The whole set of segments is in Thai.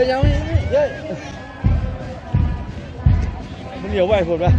ฮ้ยยังไม่เฮ้ยมันเหนียวไหวผลปะ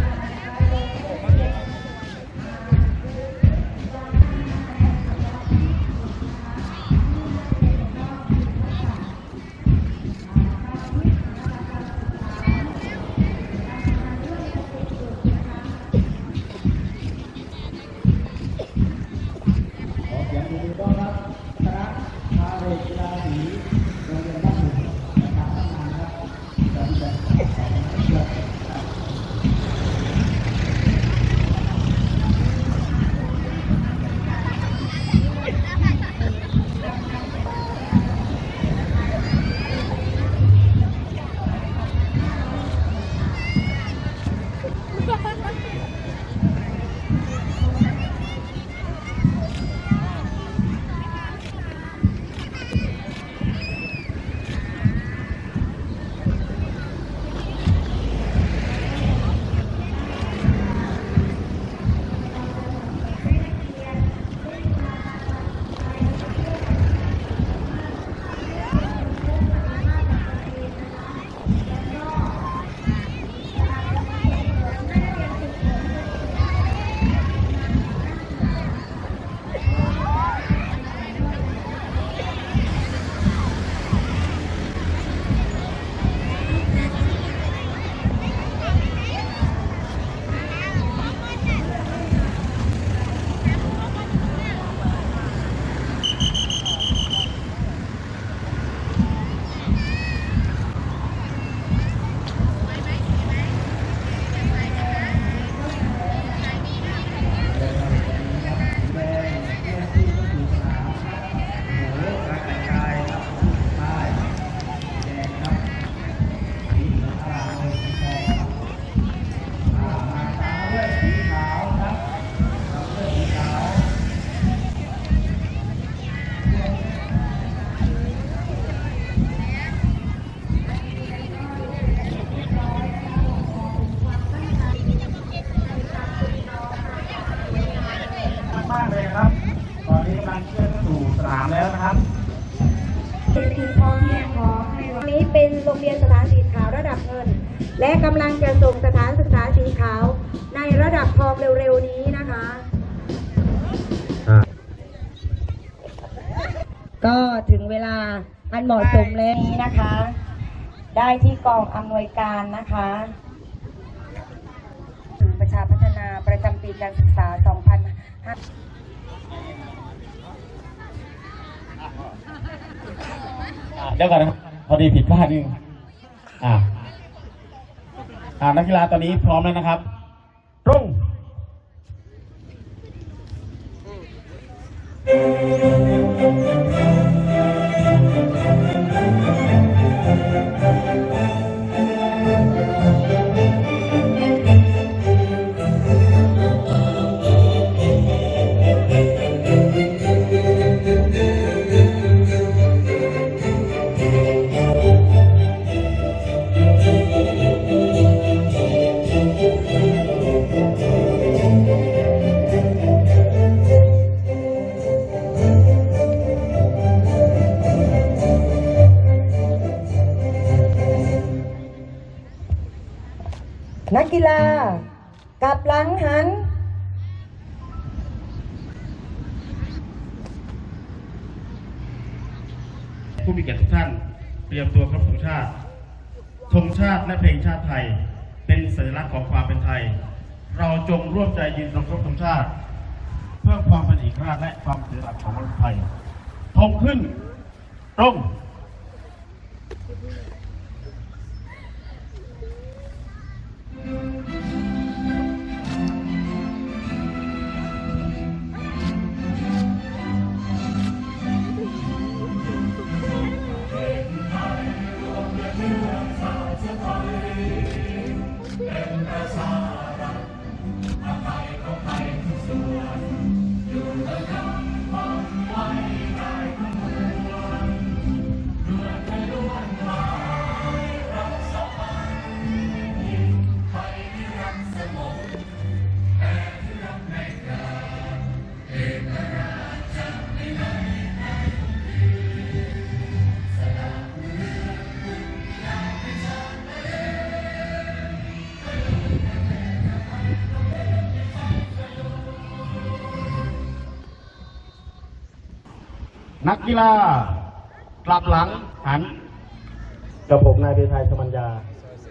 ันเหมาะสมแล้วนี้นะคะ ได้ที่กองอำนวยการนะคะประชาพัฒนาประจำปีการศึกษา2005เดี๋ยวก่อนนะพอดีผิดพลาดนิดนึงอ่าอ่านักกีฬาตอนนี้พร้อมแล้วนะครับตรง ผู้มีเกียรติทุกท่านเตรียมตัวครับธงชาติธงชาติและเพลงชาติไทย เป็นสัญลักษณ์ของความเป็นไทย เราจงร่วมใจยืนตรงครบธงชาติ เพื่อความเป็นเอกราชและความเสียหลักของคนไทยธงขึ้นตรง กกีฬากลับหลังหันกับผมนายเดชายสมัญญา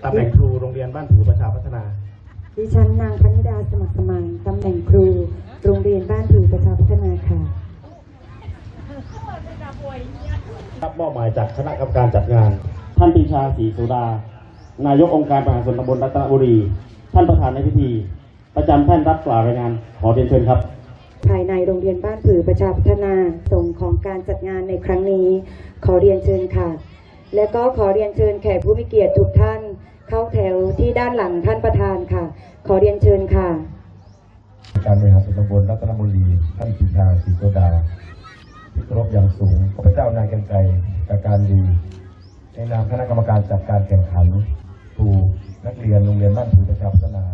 ตำแหน่งครูโรงเรียนบ้านผือประชาพัฒนา ดิฉันนางพนิดาสมัครสมานตำแหน่งครูโรงเรียนบ้านผือประชาพัฒนาค่ะรับมอบหมายจากคณะกรรมการจัดงาน ท่านปรีชาศรีสุดานายกองค์การบริหารส่วนตำบลรัตนบุรี ท่านประธานในพิธี ประจำแท่านรับกล่าวรายงานขอเรียนเชิญครับ ภายในโรงเรียนบ้านผือประชาพัฒนาส่งของการจัดงานในครั้งนี้ ขอเรียนเชิญค่ะ และก็ขอเรียนเชิญแขกผู้มีเกียรติทุกท่าน เข้าแถวที่ด้านหลังท่านประธานค่ะ ขอเรียนเชิญค่ะ การบริหารส่วนตำบลรัตนบุรีท่านปีชาศรีโสดาที่เคารพอย่างสูงข้าพเจ้านายกรียงไกรจากการดีในนามคณะกรรมการจัดการแข่งขันครูนักเรียนโรงเรียนบ้านผือประชาพัฒนา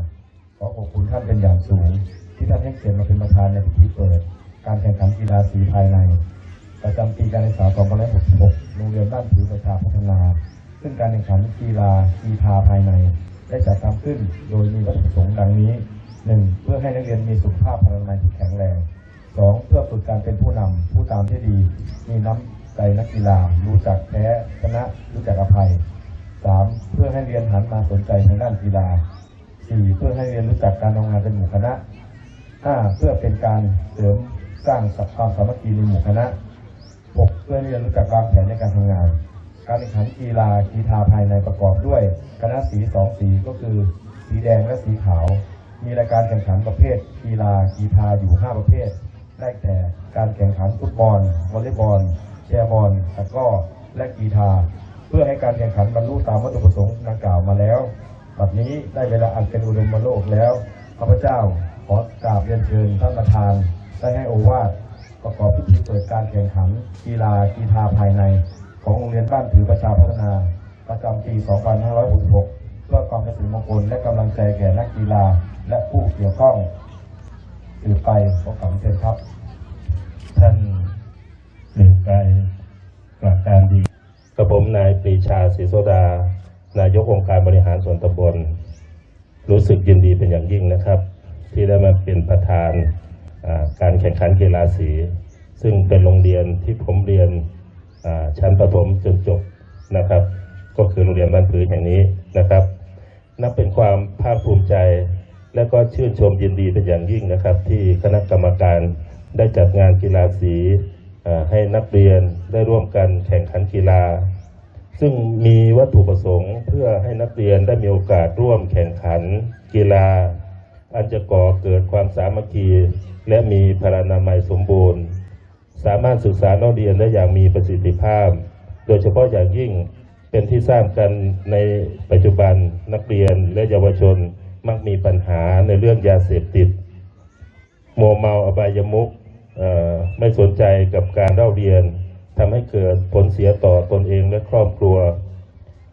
ขอขอบคุณท่านเป็นอย่างสูง ที่ท่านให้เกียรติมาเป็นประธานในพิธีเปิด การแข่งขันกีฬาสีภายใน ประจำปีการศึกษา2566 โรงเรียนบ้านผือประชาพัฒนา ซึ่งการแข่งขันกีฬากีฬาภายใน ได้จัดทำขึ้นโดยมีวัตถุประสงค์ดังนี้ 1. เพื่อให้นักเรียนมีสุขภาพพลานามัยที่แข็งแรง 2. เพื่อฝึกการเป็นผู้นำผู้ตามที่ดี มีน้ำใจนักกีฬา รู้จักแพ้ชนะ รู้จักอภัย 3. เพื่อให้เรียนหันมาสนใจทางด้านกีฬา 4. เพื่อให้เรียนรู้จักการทำงานเป็นหมู่คณะ 5. เพื่อเป็นการเสริมสร้างสัความสามัคคีในหมู่คณะ 6. เพื่อเรียนรู้จักวางแผนในการทำงาน การแข่งขันกีฬากีฬาภายในประกอบด้วยคณะสีสองสีก็คือ สีแดงและสีขาว มีรายการแข่งขันประเภท กีฬากีฬาอยู่ 5 ประเภท ได้แก่การแข่งขันฟุตบอลวอลเลย์บอลแชร์บอลตะก้อและกีฬาเพื่อให้การแข่งขันบรรลุตามวัตถุประสงค์ดังกล่าวมาแล้ว บัดนี้ได้เวลาอันเป็นอุดมโลกแล้วข้าพเจ้า ขอกราบเรียนเชิญท่านประธานได้ให้โอวาทประกอบพิธีเปิดการแข่งขัน กีฬากีฬาภายใน ของโรงเรียนบ้านถือประชาพัฒนา ประจำปี 2566 เพื่อความเป็นสิริมงคลและกำลังใจแก่นักกีฬาและผู้เกี่ยวข้องสืบไปขอกราบเชิญครับ ท่านเรืองไกรกลับการดีกับผมนายปรีชาศรีโสดา นายกองค์การบริหารส่วนตำบล รู้สึกยินดีเป็นอย่างยิ่งนะครับ ที่ได้มาเป็นประธานการแข่งขันกีฬาสี ซึ่งเป็นโรงเรียนที่ผมเรียนชั้นประถมจนจบนะครับ ก็คือโรงเรียนบ้านผือแห่งนี้นะครับ นับเป็นความภาคภูมิใจ และก็ชื่นชมยินดีเป็นอย่างยิ่งนะครับ ที่คณะกรรมการได้จัดงานกีฬาสีให้นักเรียนได้ร่วมกันแข่งขันกีฬา ซึ่งมีวัตถุประสงค์เพื่อให้นักเรียนได้มีโอกาสร่วมแข่งขันกีฬา อันจะก่อเกิดความสามัคคี และมีพลานามัยสมบูรณ์ สามารถศึกษาเล่าเรียนได้อย่างมีประสิทธิภาพ โดยเฉพาะอย่างยิ่งเป็นที่ทราบกันในปัจจุบันนักเรียนและเยาวชนมักมีปัญหาในเรื่องยาเสพติดมัวเมาอบายมุขเอ่อไม่สนใจกับการเล่าเรียนทำให้เกิดผลเสียต่อตนเองและครอบครัว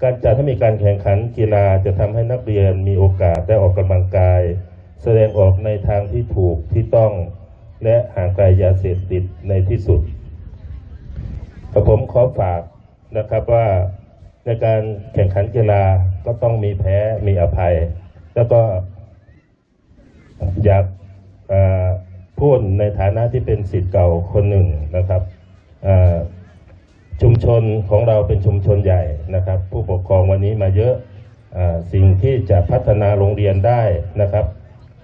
การจัดให้มีการแข่งขันกีฬาจะทำให้นักเรียนมีโอกาสได้ออกกำลังกาย แสดงออกในทางที่ถูกที่ต้องและห่างไกลยาเสพติดในที่สุดกับผมขอฝากนะครับว่าในการแข่งขันกีฬาก็ต้องมีแพ้มีอภัย แล้วก็อยากพูดในฐานะที่เป็นสิทธิ์เก่าคนหนึ่งนะครับชุมชนของเราเป็นชุมชนใหญ่นะครับ ผู้ปกครองวันนี้มาเยอะอาสิ่งที่จะพัฒนาโรงเรียนได้นะครับ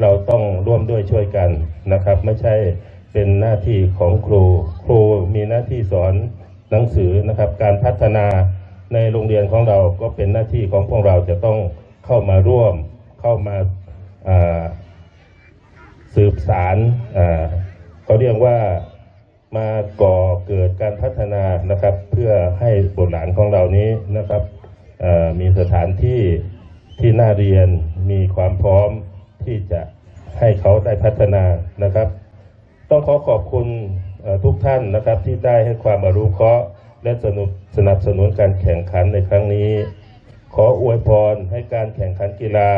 เราต้องร่วมด้วยช่วยกันนะครับ ไม่ใช่เป็นหน้าที่ของครู ครูมีหน้าที่สอนหนังสือนะครับ การพัฒนาในโรงเรียนของเราก็เป็นหน้าที่ของพวกเราจะต้องเข้ามาร่วมเข้ามาสืบสารเขาเรียกว่ามาก่อเกิดการพัฒนานะครับ เพื่อให้บุตรหลานของเรานี้นะครับมีสถานที่ที่น่าเรียนมีความพร้อม ที่จะให้เขาได้พัฒนานะครับ ต้องขอขอบคุณทุกท่านนะครับที่ได้ให้ความอรู้เคราะห์และสนุสนับสนุนการแข่งขันในครั้งนี้ ขออวยพรให้การแข่งขันกีฬา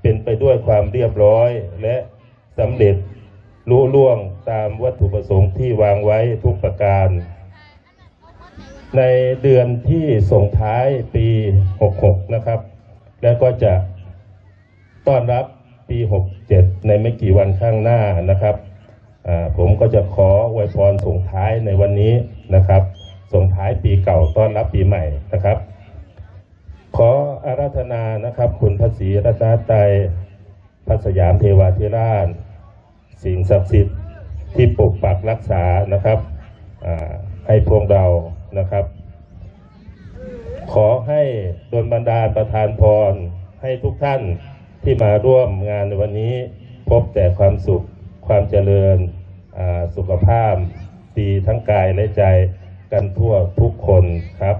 เป็นไปด้วยความเรียบร้อยและสำเร็จรู้ล่วงตามวัตถุประสงค์ที่วางไว้ทุกประการ ในเดือนที่ส่งท้ายปี 66 นะครับ แล้วก็จะต้อนรับ ปี 67 ในไม่กี่วันข้างหน้านะครับ ผมก็จะขออวยพรส่งท้ายในวันนี้นะครับ ส่งท้ายปีเก่าต้อนรับปีใหม่นะครับ ขออาราธนานะครับ คุณพระศรีรัตนตรัยพระสยามเทวาธิราช สิ่งศักดิ์สิทธิ์ที่ปกปักรักษานะครับให้พวกเรานะครับ ขอให้ดลบันดาลประทานพรให้ทุกท่าน ที่มาร่วมงานในวันนี้พบแต่ความสุขความเจริญสุขภาพดีทั้งกายและใจกันทั่วทุกคนครับ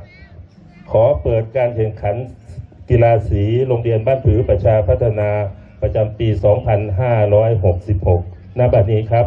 ขอเปิดการแข่งขันกีฬาสีโรงเรียนบ้านผือประชาพัฒนาประจำปี 2566ณบัดนี้ครับ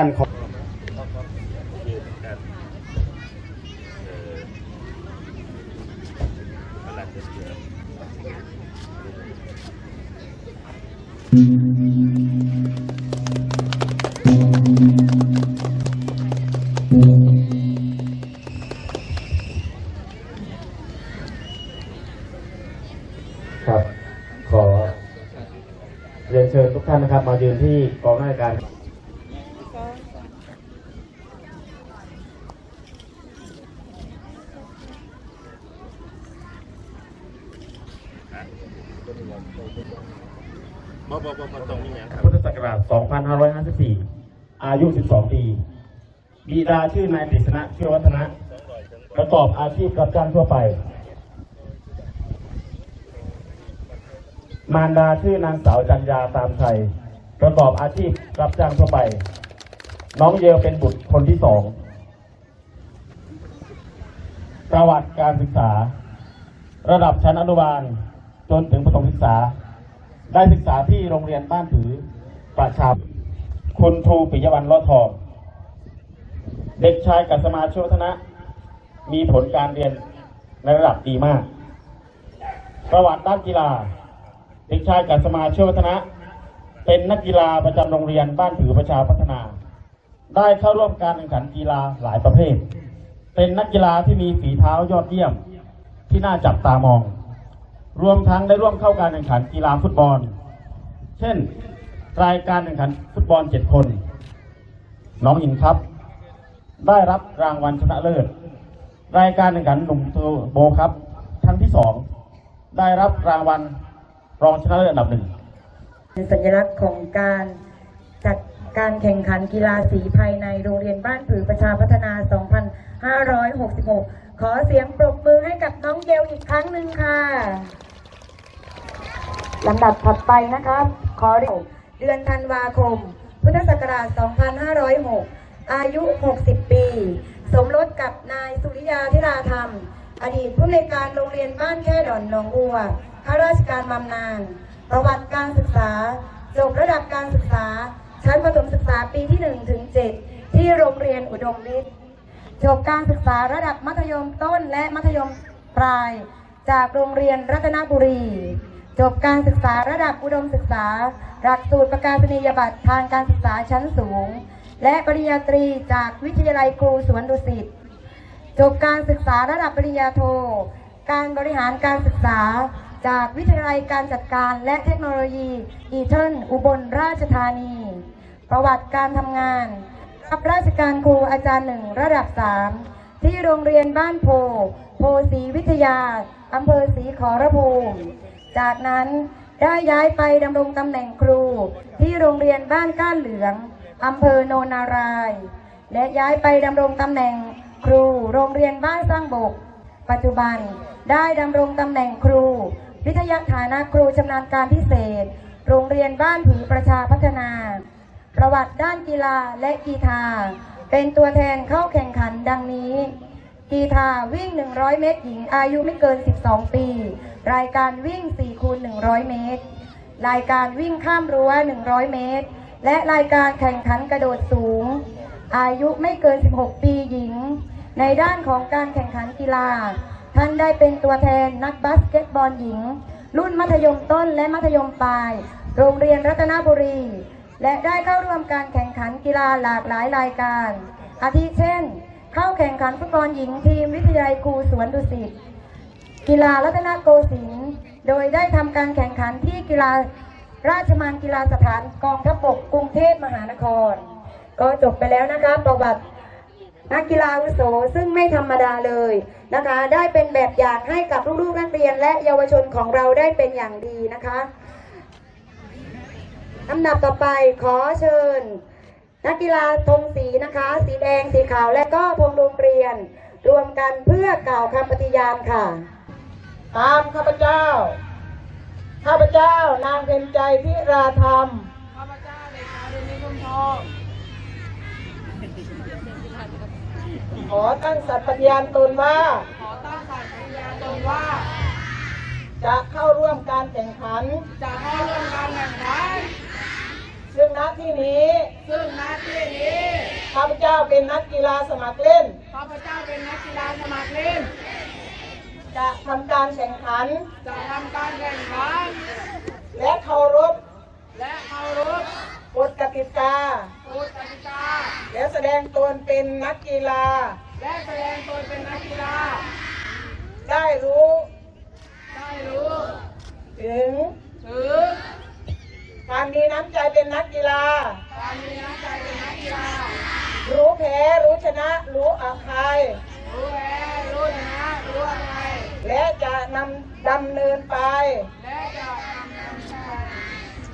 ครับลั่นขอครับขอเรียนเชิญทุกท่านนะครับ มายืนที่กองหน้าการ พุทธศักราช 2554 อา ยุ 12 ปี บิดาชื่อนายกฤษณะเชื่อวัฒนะ ประกอบอาชีพรับจ้างทั่วไป มารดาชื่อนางสาวจันยาตามชัย ประกอบอาชีพรับจ้างทั่วไป น้องเยลเป็นบุตรคนที่สอง ประวัติการศึกษา ระดับชั้นอนุบาล จนถึงประถมศึกษา ได้ศึกษาที่โรงเรียนบ้านถือประชา คุณครูปิยวันลอดทอง เด็กชายกัสมาโชธนะ มีผลการเรียนในระดับดีมาก ประวัติด้านกีฬา เด็กชายกัสมาโชธนะ เป็นนักกีฬาประจำโรงเรียนบ้านถือประชาพัฒนา ได้เข้าร่วมการแข่งขันกีฬาหลายประเภท เป็นนักกีฬาที่มีฝีเท้ายอดเยี่ยมที่น่าจับตามอง รวมทั้งได้ร่วมเข้าการแข่งขันกีฬาฟุตบอล เช่น รายการแข่งขันฟุตบอลเจ็ดคน น้องหญิงครับ ได้รับรางวัลชนะเลิศ รายการแข่งขันหนุ่มโบครับครั้งที่สองได้รับรางวัลรองชนะเลิศอันดับหนึ่งเป็นสัญลักษณ์ของการจัดการแข่งขันกีฬาสีภายในโรงเรียนบ้านผือประชาพัฒนา 2566 ขอเสียงปรบมือให้กับน้องเกลอีกครั้งหนึ่งค่ะลำดับถัดไปนะครับ ขอเรียน เดือนธันวาคม พุทธศักราช 2506 อายุ 60 ปี สมรสกับนายสุริยาธิราธรรม อดีตผู้ในวยการโรงเรียนบ้านแค่ดอนหนองบัวข้าราชการบำนาญ ประวัติการศึกษา จบระดับการศึกษา ชั้นประถมศึกษาปีที่1ถึง7ที่โรงเรียนอุดมวิทย์จบการศึกษาระดับมัธยมต้นและมัธยมปลาย จากโรงเรียนรัตนบุรี จบการศึกษาระดับอุดมศึกษา หลักสูตรประกาศนียบัตรทางการศึกษาชั้นสูง และปริญญาตรีจากวิทยาลัยครูสวนดุสิต จบการศึกษาระดับปริญญาโท การบริหารการศึกษา จากวิทยาลัยการจัดการและเทคโนโลยีอีเทิร์นอุบลราชธานี ประวัติการทำงาน รับราชการครูอาจารย์หนึ่งระดับ 3 ที่โรงเรียนบ้านโพ โพศรีวิทยาอำเภอศรีขอรภูมิ จากนั้นได้ย้ายไปดำรงตำแหน่งครูที่โรงเรียนบ้านก้านเหลืองอำเภอโนนาราย และย้ายไปดำรงตำแหน่งครูโรงเรียนบ้านสร้างบก ปัจจุบันได้ดำรงตำแหน่งครู วิทยาฐานะครูชำนาญการพิเศษ โรงเรียนบ้านผือประชาพัฒนา ประวัติด้านกีฬาและกีฬาเป็นตัวแทนเข้าแข่งขันดังนี้ กีฬาวิ่ง 100 เมตรหญิงอายุไม่เกิน 12 ปี รายการวิ่ง4คูณ100 เมตร รายการวิ่งข้ามรั้ว 100 เมตร และรายการแข่งขันกระโดดสูง อายุไม่เกิน 16 ปีหญิง ในด้านของการแข่งขันกีฬา ท่านได้เป็นตัวแทนนักบาสเกตบอลหญิง รุ่นมัธยมต้นและมัธยมปลาย โรงเรียนรัตนบุรี และได้เข้าร่วมการแข่งขันกีฬาหลากหลายรายการ อาทิเช่น เข้าแข่งขันฟุตบอลหญิงทีมวิทยาลัยครูสวนดุสิต กีฬารัตนโกสินทร์โดยได้ทำการแข่งขันที่กีฬาราชมังกีฬาสถานกองทัพบกกรุงเทพมหานคร ก็จบไปแล้วนะคะประวัตินักกีฬาอาวุโสซึ่งไม่ธรรมดาเลยนะคะ ได้เป็นแบบอย่างให้กับลูกๆนักเรียนและเยาวชนของเราได้เป็นอย่างดีนะคะลำดับต่อไปขอเชิญ นักกีฬาธงสีนะคะ สีแดงสีขาวและก็ธงโรงเรียน รวมกันเพื่อกล่าวคำปฏิญาณค่ะ ตามข้าพเจ้า ข้าพเจ้านางเพ็ญใจพิราธรรม ข้าพเจ้าเด็กชายเดนิคุมทองขอตั้งสัตย์ปฏิญาณตนว่า ขอตั้งสัตย์ปฏิญาณตนว่า จะเข้าร่วมการแข่งขัน จะเข้าร่วมการแข่งขัน ซึ่งณที่นี้ ซึ่งณที่นี้ ข้าพเจ้าเป็นนักกีฬาสมัครเล่น ข้าพเจ้าเป็นนักกีฬาสมัครเล่น จะทำการแข่งขัน จะทำการแข่งขัน และเคารพและเคารพกฎกติกากฎกติกา และแสดงตนเป็นนักกีฬา และแสดงตนเป็นนักกีฬา ได้รู้ ได้รู้ ถึง ถึงการมีน้ำใจเป็นนักกีฬา การมีน้ำใจเป็นนักกีฬา รู้แพ้ รู้ชนะ รู้อภัยรู้แพ้ รู้ชนะ รู้อภัย และจะนำดำเนินไปและจะนำเนินไป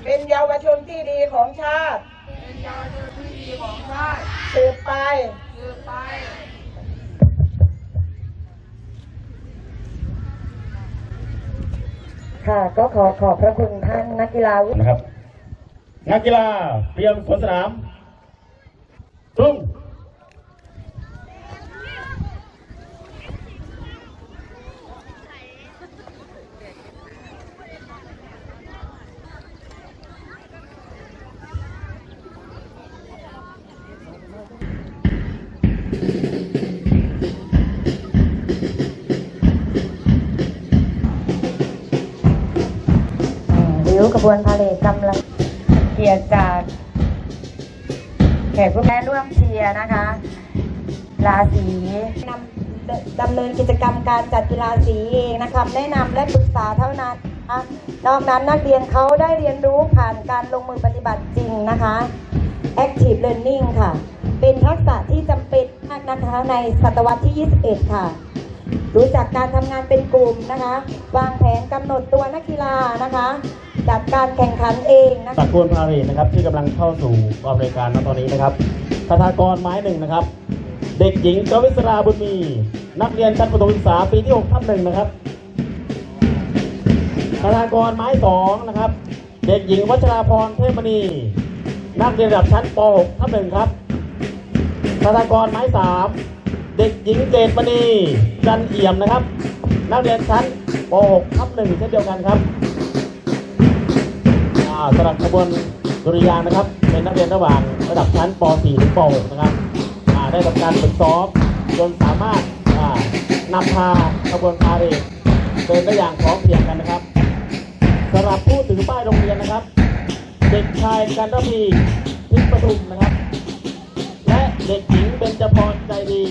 เป็นเยาวชนที่ดีของชาติเป็นเยาวชนที่ดีของชาติสืบไปสืบไป ค่ะ ก็ขอขอบพระคุณท่านนักกีฬาวุฒินะครับ นักกีฬาเตรียมสวนสนามรุ่ง ริ้วระบวนพาเลทกำลังเกียรติจากแขกผู้แม่ร่วมเชียร์นะคะราศีนำดำเนินกิจกรรมการจัดกีฬาสีเองนะคะแนะนำและปรึกษาเท่านั้นนะคะนอกนั้นนักเรียนเขาได้เรียนรู้ผ่านการลงมือปฏิบัติจริงนะคะ Active Learning ค่ะ เป็นทักษะที่จำเป็นมากนะคะในศตวรรษที่ 21 ค่ะ รู้จักการทำงานเป็นกลุ่มนะคะ วางแผนกำหนดตัวนักกีฬานะคะ จัดการแข่งขันเองนะคะตะโกนพาเรดนะครับที่กำลังเข้าสู่กองรายการณตอนนี้นะครับคาถากรไม้หนึ่งนะครับ เด็กหญิงกวิศราบุญมี นักเรียนชั้นประถมศึกษาปีที่6ทับหนึ่งนะครับคาถากรไม้สองนะครับ เด็กหญิงวัชราพรเทพมณี นักเรียนระดับชั้นป .6 ทับหนึ่งครับคาถากรไม้สามเด็กหญิงเกตมณีจันเอี่ยมนะครับ นักเรียนชั้นป .6 ทับหนึ่งเช่นเดียวกันครับ สำหรับขบวนดุริยางนะครับ เป็นนักเรียนระหว่างระดับชั้นป .4 ถึงป .6 นะครับได้ทำการฝึกซ้อมจนสามารถนำพาขบวนพาเรดเดินได้อย่างพร้อมเพรียงกันนะครับสำหรับผู้ถือป้ายโรงเรียนนะครับ เด็กชายกันรพีพิปทุมนะครับ และเด็กหญิงเบญจพรใจดี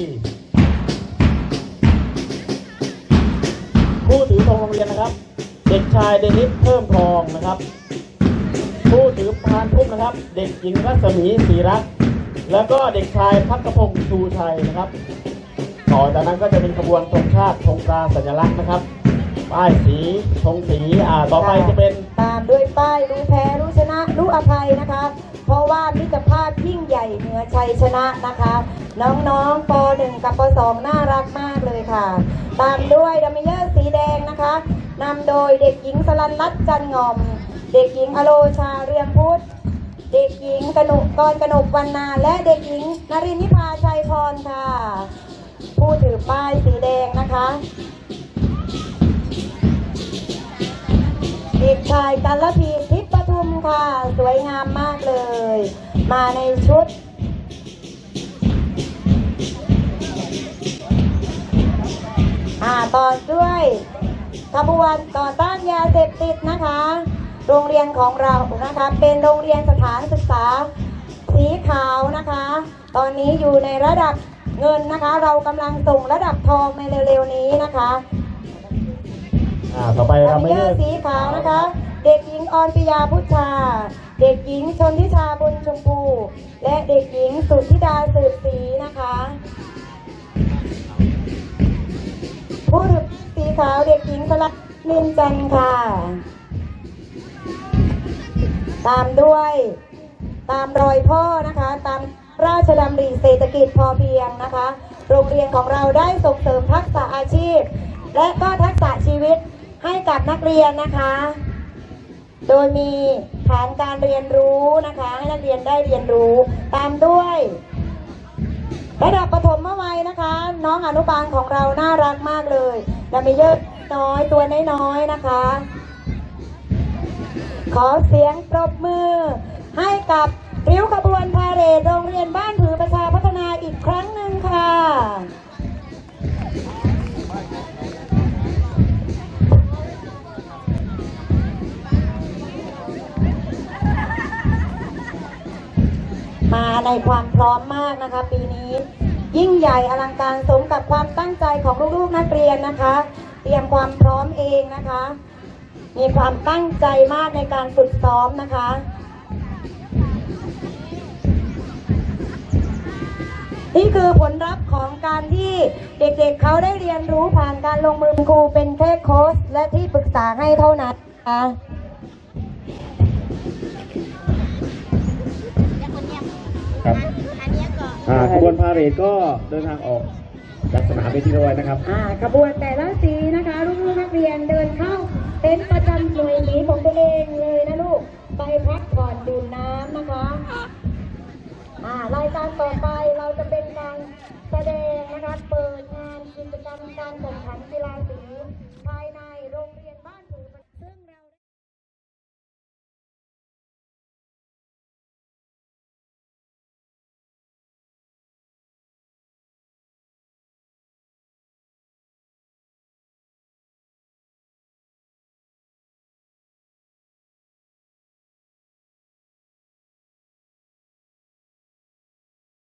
ผู้ถือธงโรงเรียนนะครับ เด็กชายเดนิสเพิ่มทองนะครับ ผู้ถือพานพุ่มนะครับ เด็กหญิงรัศมีศรีรักษ์แล้วก็เด็กชายพักกพงศ์ชูชัยนะครับ ต่อจากนั้นก็จะเป็นขบวนธงชาติธงตราสัญลักษณ์นะครับ ป้ายสีธงสีอ่าต่อไปจะเป็นตามด้วยป้ายรู้แพ้รู้ชนะรู้อภัยนะคะ เพราะว่ามิตรภาพยิ่งใหญ่เหนือชัยชนะนะคะ น้องๆป .1 กับป .2 น่ารักมากเลยค่ะ ตามด้วยดัมเมเยอร์สีแดงนะคะนำโดยเด็กหญิงสลันรัตน์จันงอม เด็กหญิงอโลชาเรืองพุทธ เด็กหญิงกนกกรกนกวันนาและเด็กหญิงนรินทิพาชัยพรค่ะ ผู้ถือป้ายสีแดงนะคะเด็กชายกัลพีทิพย์ปทุมค่ะ สวยงามมากเลย มาในชุดอ่าต่อด้วยขบวนต่อต้านยาเสพติดนะคะ โรงเรียนของเรานะคะเป็นโรงเรียนสถานศึกษาสีขาวนะคะ ตอนนี้อยู่ในระดับเงินนะคะ เรากำลังส่งระดับทองในเร็วๆนี้นะคะอ่าต่อไปลัเรามไม่เยอเลือกร์สีขาวนะคะ เด็กหญิงออนปิยาพุทธา เด็กหญิงชนทิชาบุญชมพู และเด็กหญิงสุทธิดาสืบศรีนะคะ ผู้ถือสีขาวเด็กหญิงสลักนินจันทร์ค่ะ ตามด้วยตามรอยพ่อนะคะ ตามราชดำริเศรษฐกิจพอเพียงนะคะ โรงเรียนของเราได้ส่งเสริมทักษะอาชีพ และก็ทักษะชีวิตให้กับนักเรียนนะคะ โดยมีฐานการเรียนรู้นะคะ ให้นักเรียนได้เรียนรู้ ตามด้วยระดับประถมวัยนะคะ น้องอนุบาลของเราน่ารักมากเลยและมีเยอะน้อยตัวน้อยๆนะคะ ขอเสียงปรบมือ ให้กับริ้วขบวนพาเหรดโรงเรียนบ้านผือประชาพัฒนาอีกครั้งหนึ่งค่ะมาในความพร้อมมากนะคะ ปีนี้ ยิ่งใหญ่อลังการสมกับความตั้งใจของลูกๆนักเรียนนะคะ เตรียมความพร้อมเองนะคะ มีความตั้งใจมากในการฝึกซ้อมนะคะ นี่คือผลลัพธ์ของการที่เด็กๆเเขาได้เรียนรู้ผ่านการลงมือครูเป็นแค่โค้ชและที่ปรึกษาให้เท่านั้นนะคะครับอ่าขบวนพาเหรดก็เดินทางออกจากสนามไปที่เรียบร้อยนะครับ อ่าขบวนแต่ละสีนะคะลูกๆนักเรียนเดินเข้า เต็นท์ประจำหน่วยหนีของตัวเองเลยนะลูก ไปพักผ่อนดื่มน้ำนะคะอ่ารายการต่อไปเราจะเป็นการแสดงนะคะเปิดงานกิจกรรมการแข่งขันกีฬาสีภายในโรงเรียนบ้าน